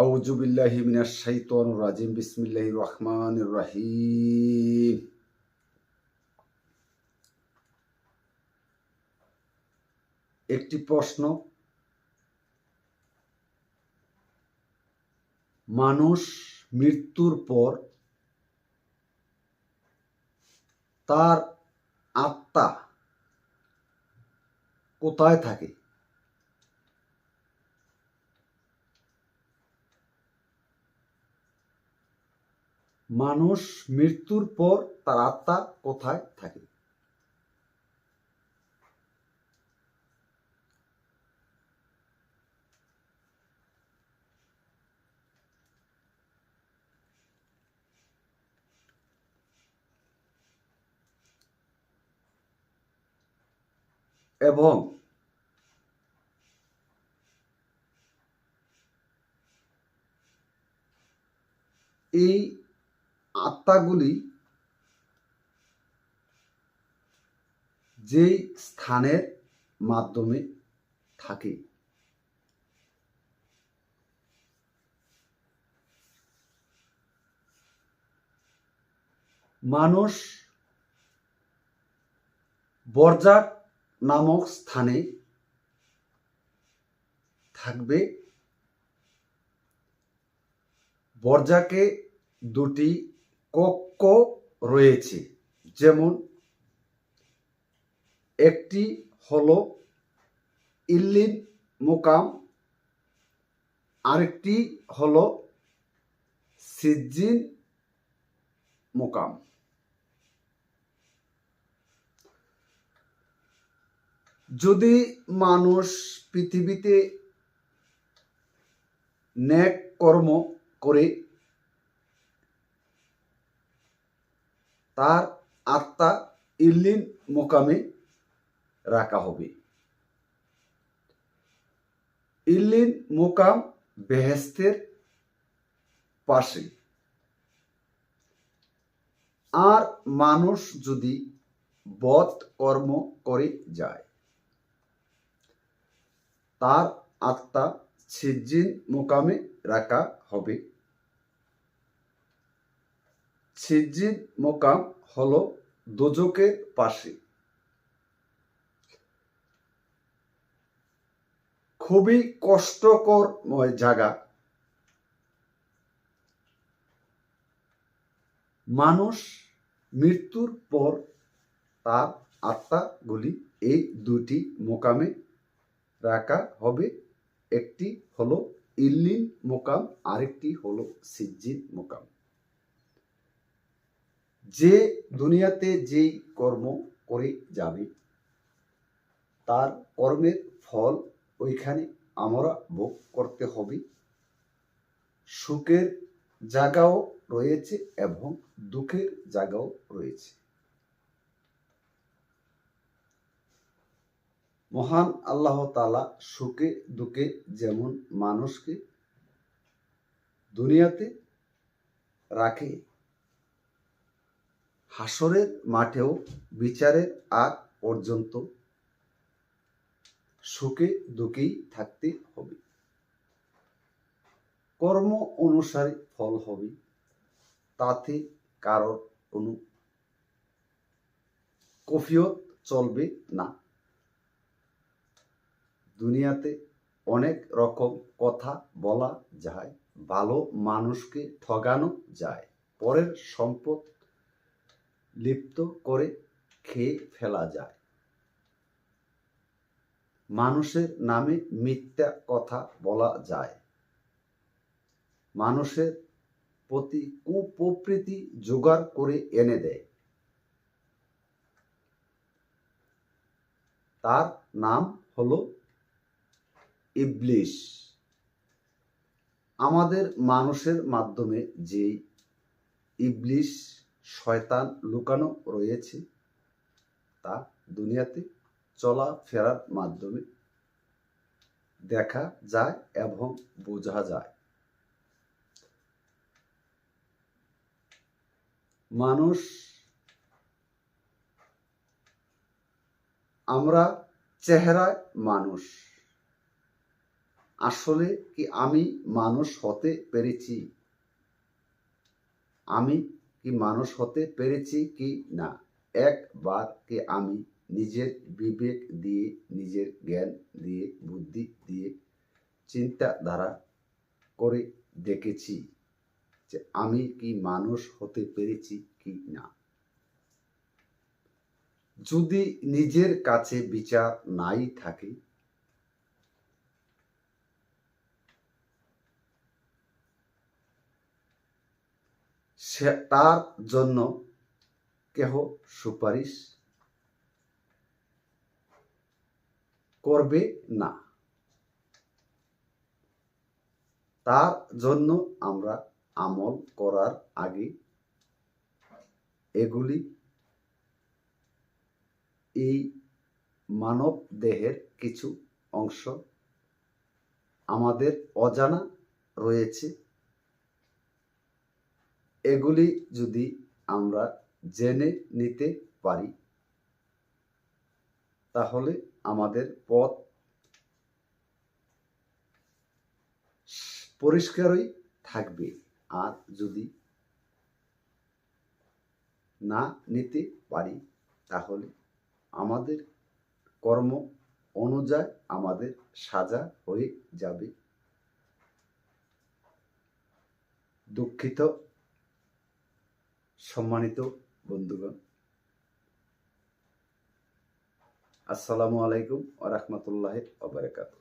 আউজুবিল্লাহি মিনাশ শাইতানির রাজিম, বিসমিল্লাহির রহমানির রহিম। একটি প্রশ্ন, মানুষ মৃত্যুর পর তার আত্মা কোথায় থাকে? মানুষ মৃত্যুর পর তার আত্মা কোথায় থাকে? এবং এই আত্মাগুলি যেই স্থানের মাধ্যমে থাকে। মানুষ বরজাক নামক স্থানে থাকবে। বরজাকে দুটি কক্ষ রয়েছে। যেমন, একটি হলো ইল্লিন মোকাম, আরেকটি হলো সিজ্জিন মোকাম। যদি মানুষ পৃথিবীতে ন্যাক কর্ম করে তার আত্মা ইল্লিন মোকামে রাখা হবে। ইল্লিন মোকাম বেহেস্তের পাশে। আর মানুষ যদি বধ কর্ম করে যায়, তার আত্মা ছিজিন মোকামে রাখা হবে। ছিজিন মোকাম হল দোজকের পাশে। খুবই কষ্টকরময় জায়গা। মানুষ মৃত্যুর পর তার আত্মাগুলি এই দুটি মোকামে রাখা হবে। একটি হলো ইল্লিন মোকাম, আরেকটি হলো সিজ্জিন মোকাম। যে দুনিয়াতে যেই কর্ম করে যাবে, তার কর্মের ফল ওইখানে আমরা ভোগ করতে হবে। সুখের জায়গাও রয়েছে এবং দুঃখের জায়গাও রয়েছে। মহান আল্লাহ তালা সুখে দুঃখে যেমন মানুষকে দুনিয়াতে রাখে হাসরের মাঠেও বিচারের আগ পর্যন্ত সুখে দুঃখেই থাকতে হবে। কর্ম অনুসারে ফল হবে, তাতে কারোর কোনো কফিয়ত চলবে না। দুনিয়াতে অনেক রকম কথা বলা যায়, ভালো মানুষকে ঠগানো যায়, পরের সম্পদ লিপ্ত করে খেয়ে ফেলা যায়। মানুষের নামে মিথ্যা কথা বলা যায়। মানুষের প্রতি কুপ্রীতি জোগাড় করে এনে দেয়। তার নাম হলো ইবলিশ আমাদের মানুষের মাধ্যমে যে ইবলিশ শয়তান লুকানো রয়েছে। তা দুনিয়াতে চলা ফেরার মাধ্যমে দেখা যায় এবং বোঝা যায়। মানুষ, আমরা চেহারায় মানুষ। আসলে কি আমি মানুষ হতে পেরেছি? আমি কি মানুষ হতে পেরেছি কি না? একবার কি আমি নিজের বিবেক দিয়ে, নিজের জ্ঞান দিয়ে, বুদ্ধি দিয়ে চিন্তাধারা করে দেখেছি যে আমি কি মানুষ হতে পেরেছি কি না। যদি নিজের কাছে বিচার নাই থাকে সে তার জন্য কেহ সুপারিশ করবে না। তার জন্য আমরা আমল করার আগে এগুলি এই মানব দেহের কিছু অংশ আমাদের অজানা রয়েছে। এগুলি যদি আমরা জেনে নিতে পারি, তাহলে আমাদের পথ পরিষ্কারই থাকবে। আর যদি না নিতে পারি, তাহলে আমাদের কর্ম অনুযায়ী আমাদের সাজা হয়ে যাবে। দুঃখিত। সম্মানিত বন্ধুগণ। আসসালামু আলাইকুম আ রহমতুল্লাহ ওয়া বারাকাতুহু।